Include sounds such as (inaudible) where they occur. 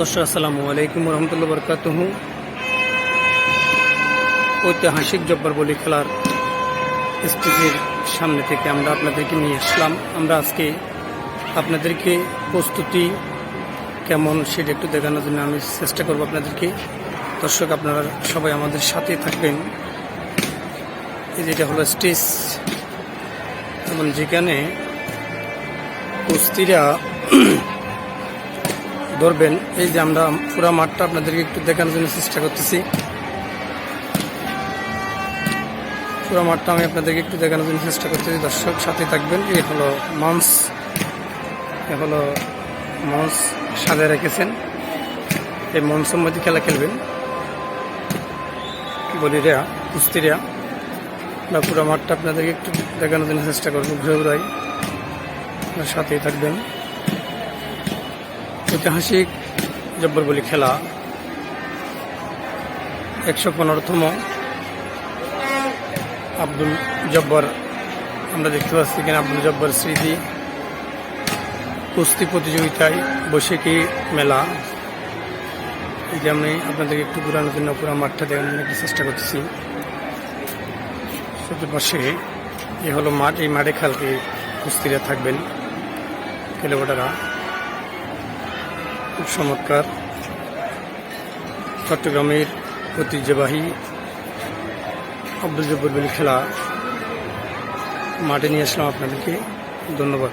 দর্শক, আসসালামু আলাইকুম রহমতুল্লাহ বরকাত ঐতিহাসিক জব্বার বলি খেলার স্টেজের সামনে থেকে আমরা আপনাদেরকে নিয়ে আসলাম। আমরা আজকে আপনাদেরকে প্রস্তুতি কেমন সেটা একটু দেখানোর জন্য আমি চেষ্টা করব আপনাদেরকে। দর্শক, আপনারা সবাই আমাদের সাথে থাকবেন। এই যেটা হলো স্টেজ, এবং যেখানে কুস্তিরা (clears throat) ধরবেন, এই যে আমরা পুরো মাঠটা আপনাদেরকে একটু দেখানোর জন্য চেষ্টা করতেছি। পুরো মাঠটা আমি আপনাদেরকে একটু দেখানোর জন্য চেষ্টা করতেছি। দর্শক সাথে থাকবেন। এই হলো মঞ্চ এ হলো মঞ্চ সাজায় রেখেছেন। এই মঞ্চের মধ্যে খেলা খেলবেন। বলিরা কুস্তিরা আমরা পুরো মাঠটা আপনাদেরকে একটু দেখানোর জন্য চেষ্টা করব। ঘুরে ঘুরাই সাথেই থাকবেন। ঐতিহাসিক জব্বর বলি খেলা। একশো পনেরোতম আব্দুল জব্বর। আমরা দেখতে পাচ্ছি এখানে আব্দুল জব্বর স্মৃতি। কুস্তি প্রতিযোগিতায় বৈশাখী মেলা। এই যে আমি আপনাদেরকে একটু ঘুরানোর জন্য পুরো মাঠটা দেখানোর একটু চেষ্টা করতেছি। চতুর্পাশে এ হলো মাঠ, এই মাঠে খালকে কুস্তিরা থাকবেন খেলোয়াড়রা। খুব চমৎকার। চট্টগ্রামের ঐতিহ্যবাহী আব্দুল জব্বর খেলা। মাঠে নিয়ে আসলাম আপনাদেরকে। ধন্যবাদ।